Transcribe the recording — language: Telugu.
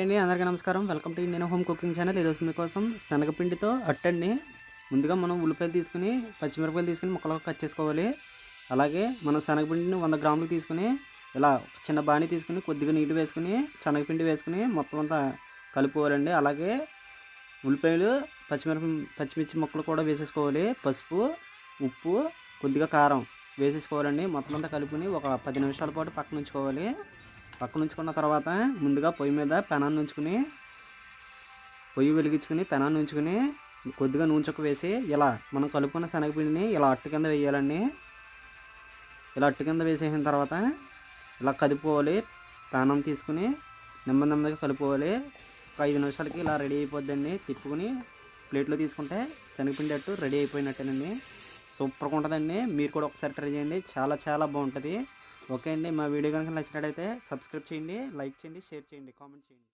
అండి అందరికీ నమస్కారం. Welcome to Indian home cooking channel. ఈరోజు మీకోసం శనగపిండితో అట్టండి ముందుగా మనం ఉల్లిపాయలు తీసుకుని పచ్చిమిరపకాయలు తీసుకుని ముక్కలుగా కట్ చేసుకోవాలి. అలాగే మనం శనగపిండిని వంద గ్రాములు తీసుకుని ఇలా చిన్న బాణి తీసుకుని కొద్దిగా నీళ్ళు వేసుకుని శనగపిండి వేసుకుని మొత్తం అంతా కలుపుకోవాలండి. అలాగే ఉల్లిపాయలు పచ్చిమిరప పచ్చిమిర్చి ముక్కలు కూడా వేసేసుకోవాలి. పసుపు ఉప్పు కొద్దిగా కారం వేసేసుకోవాలండి. మొత్తం అంతా కలుపుని ఒక పది నిమిషాల పాటు పక్కన ఉంచుకోవాలి. పక్కన ఉంచుకున్న తర్వాత ముందుగా పొయ్యి మీద పెనాన్ని ఉంచుకుని పొయ్యి వెలిగించుకుని పెనాన్ని ఉంచుకుని కొద్దిగా నూనె వేసి ఇలా మనం కలుపుకున్న శనగపిండిని ఇలా అట్టు కింద వేయాలండి. ఇలా అట్టు కింద వేసేసిన తర్వాత ఇలా కదుపుకోవాలి. పెనం తీసుకుని నెమ్మది నెమ్మదిగా కలుపుకోవాలి. ఒక ఐదు నిమిషాలకి ఇలా రెడీ అయిపోద్దండి. తిప్పుకుని ప్లేట్లో తీసుకుంటే శనగపిండి అట్టు రెడీ అయిపోయినట్టేనండి. సూపర్గా ఉంటుందండి. మీరు కూడా ఒకసారి ట్రై చేయండి. చాలా చాలా బాగుంటుంది. ఓకే అండి. మా వీడియో కనుక నచ్చినట్టయితే సబ్స్క్రైబ్ చేయండి లైక్ చేయండి షేర్ చేయండి కామెంట్ చేయండి.